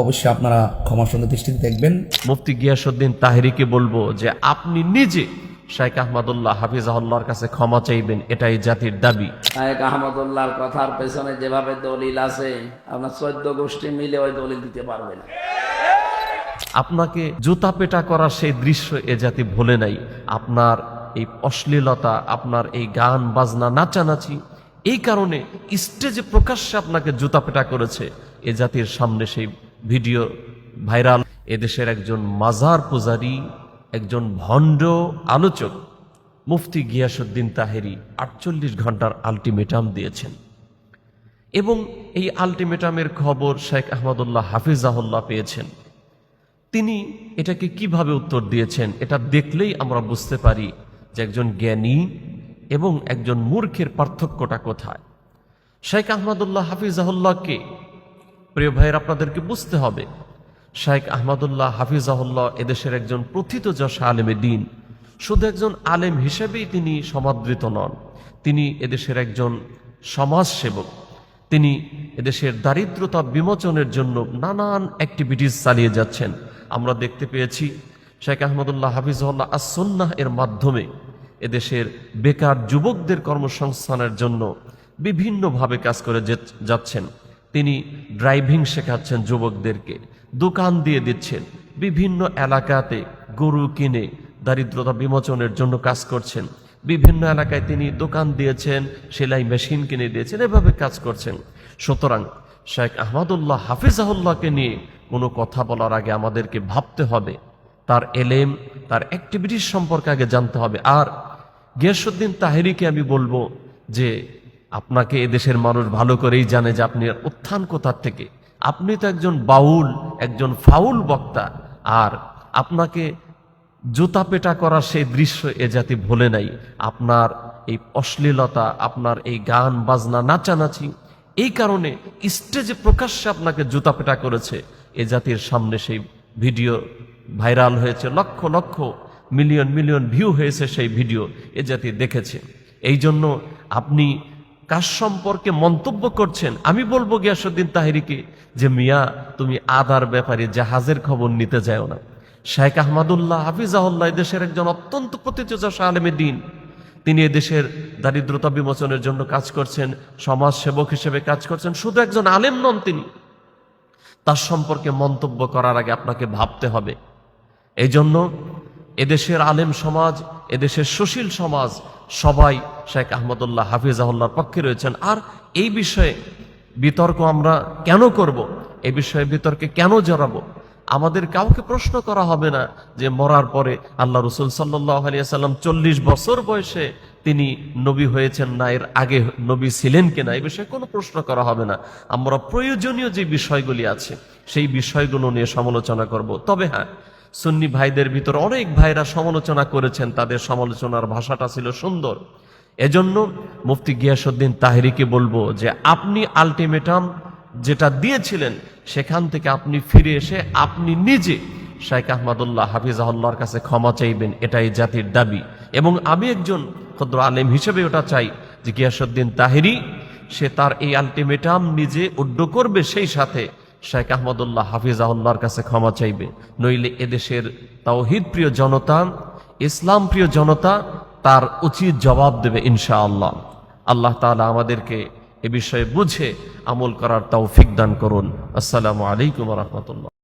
অবশ্যই আপনারা ক্ষমার সঙ্গে দৃষ্টিতে দেখবেন। মুফতি গিয়াসুদ্দিন তাহেরিকে বলব যে আপনি নিজে শাইখ আহমদুল্লাহ হাফিজ হাফিজাহুল্লাহর কাছে ক্ষমা চাইবেন এটাই জাতির দাবি। নায়ক আহমদুল্লাহর কথার পেছনে যেভাবে দলিল আছে আপনার চোদ্দ গোষ্ঠী মিলে ওই দলিল দিতে পারবে না। আপনাকে জুতা পেটা করার সেই দৃশ্য এ জাতি ভোলে নাই। আপনার এই অশ্লীলতা আপনার এই গান বাজনা নাচানাচি এই কারণে স্টেজে প্রকাশ্যে আপনাকে জুতা পেটা করেছে। এ জাতির সামনে সেই ভিডিও ভাইরাল। এদেশের একজন মাজার পূজারী, একজন ভণ্ড আলোচক, মুফতি গিয়াসুদ্দিন তাহেরি আটচল্লিশ ঘণ্টার আলটিমেটাম দিয়েছেন। এবং এই আলটিমেটামের খবর শেখ আহমদুল্লাহ হাফিজাহুল্লাহ পেয়েছেন। তিনি এটাকে কীভাবে উত্তর দিয়েছেন, এটা দেখলেই আমরা বুঝতে পারি যে একজন জ্ঞানী এবং একজন মূর্খের পার্থক্যটা কোথায়। শেখ আহমদুল্লাহ হাফিজাহুল্লাহকে প্রিয় ভাইয়ের, আপনাদেরকে বুঝতে হবে শেখ আহমদুল্লাহ হাফিজাহুল্লাহ এদেশের একজন প্রথিত যশ আলেমে দিন। শুধু একজন আলেম হিসেবেই তিনি সমাদৃত নন, তিনি এদেশের একজন সমাজসেবক। তিনি এদেশের দারিদ্রতা বিমোচনের জন্য নানান অ্যাক্টিভিটিস চালিয়ে যাচ্ছেন। আমরা দেখতে পেয়েছি শেখ আহমদুল্লাহ হাফিজুল্লাহ আসন্নাহ এর মাধ্যমে এদেশের বেকার যুবকদের কর্মসংস্থানের জন্য বিভিন্নভাবে কাজ করে যাচ্ছেন। তিনি ড্রাইভিং শেখাচ্ছেন যুবকদেরকে। দোকান দিয়ে দিচ্ছেন। বিভিন্ন এলাকাতে গরু কিনে দারিদ্রতা বিমোচনের জন্য কাজ করছেন। বিভিন্ন এলাকায় তিনি দোকান দিয়েছেন, সেলাই মেশিন কিনে দিয়েছেন, এভাবে কাজ করছেন। সুতরাং শেখ আহমদুল্লাহ হাফিজাহুল্লাহকে নিয়ে কোনো কথা বলার আগে আমাদেরকে ভাবতে হবে। তার এলেম, তার অ্যাক্টিভিটিস সম্পর্কে আগে জানতে হবে। আর গিয়াসুদ্দিন তাহেরিকে আমি বলব যে আপনাকে এদেশের মানুষ ভালো করেই জানে যে আপনি উত্থান কোথার থেকে। আপনি তো একজন বাউল, একজন ফাউল বক্তা, আর আপনাকে জুতা পেটা করার সেই দৃশ্য এ জাতি ভোলে নাই। আপনার এই অশ্লীলতা, আপনার এই গান, বাজনা, নাচানাচি, এই কারণে স্টেজে প্রকাশ্যে আপনাকে জুতা পেটা করেছে। এ জাতির সামনে সেই ভিডিও ভাইরাল হয়েছে, lakh lakh, million million view হয়েছে সেই ভিডিও এ জাতি দেখেছে। এই জন্য আপনি কার সম্পর্কে মন্তব্য করছেন? আমি বলব গিয়াসুদ্দিন তাহিরিকে যে, মিয়া, তুমি আদার ব্যাপারে জাহাজের খবর নিতে যাও না। শেখ আহমদুল্লাহ হাফিজাহুল্লাহ দেশের একজন অত্যন্ত প্রতিযোজা আলেমে দিন। তিনি দেশের দারিদ্রতা বিমোচনের জন্য কাজ করছেন সমাজ সেবক হিসেবে কাজ করছেন, শুধু একজন আলেম নন তিনি। তার সম্পর্কে মন্তব্য করার আগে আপনাকে ভাবতে হবে। এই জন্য এদেশের আলেম সমাজ এদেশের সুশীল সমাজ সবাই শেখ আহমদুল্লাহ হাফিজাহুল্লাহর পক্ষে রয়েছেন। আর এই বিষয়ে বিতর্ক আমরা কেন করব? এই বিষয়ে বিতর্কে কেন জড়াবো? আমাদের কাউকে প্রশ্ন করা হবে না যে মরার পরে আল্লাহ রসুল সাল্লাহ আলিয়াল্লাম চল্লিশ বছর বয়সে তিনি নবী হয়েছেন না, এর আগে নবী ছিলেন কিনা, এই বিষয়ে কোনো প্রশ্ন করা হবে না। আমরা প্রয়োজনীয় যে বিষয়গুলি আছে, সেই বিষয়গুলো নিয়ে সমালোচনা করব। তবে হ্যাঁ সুন্নি ভাইদের ভিতর অনেক ভাইরা সমালোচনা করেছেন, তাদের সমালোচনার ভাষাটা ছিল সুন্দর। এজন্য মুফতি গিয়াসুদ্দিন তাহেরিকে বলব যে আপনি আলটিমেটাম যেটা দিয়েছিলেন, সেখান থেকে আপনি ফিরে এসে আপনি নিজে শাইখ আহমদুল্লাহ হাফিজাহুল্লাহর কাছে ক্ষমা চাইবেন, এটাই জাতির দাবি। এবং আমি একজন ক্ষুদ্র আলেম হিসেবে ওটা চাই যে গিয়াসুদ্দিন তাহেরি, সে তার এই আলটিমেটাম নিজে উড্ড করবে, সেই সাথে শেখ আহমদুল্লাহ হাফিজাহুল্লাহর কাছে ক্ষমা চাইবে। নইলে এদেশের তাওহিদ প্রিয় জনতা, ইসলাম প্রিয় জনতা তার উচিত জবাব দেবে ইনশা আল্লাহ আল্লাহ তালা আমাদেরকে এ বিষয়ে বুঝে আমল করার তৌফিক দান করুন। আসসালামু আলাইকুম রহমতুল্লাহ।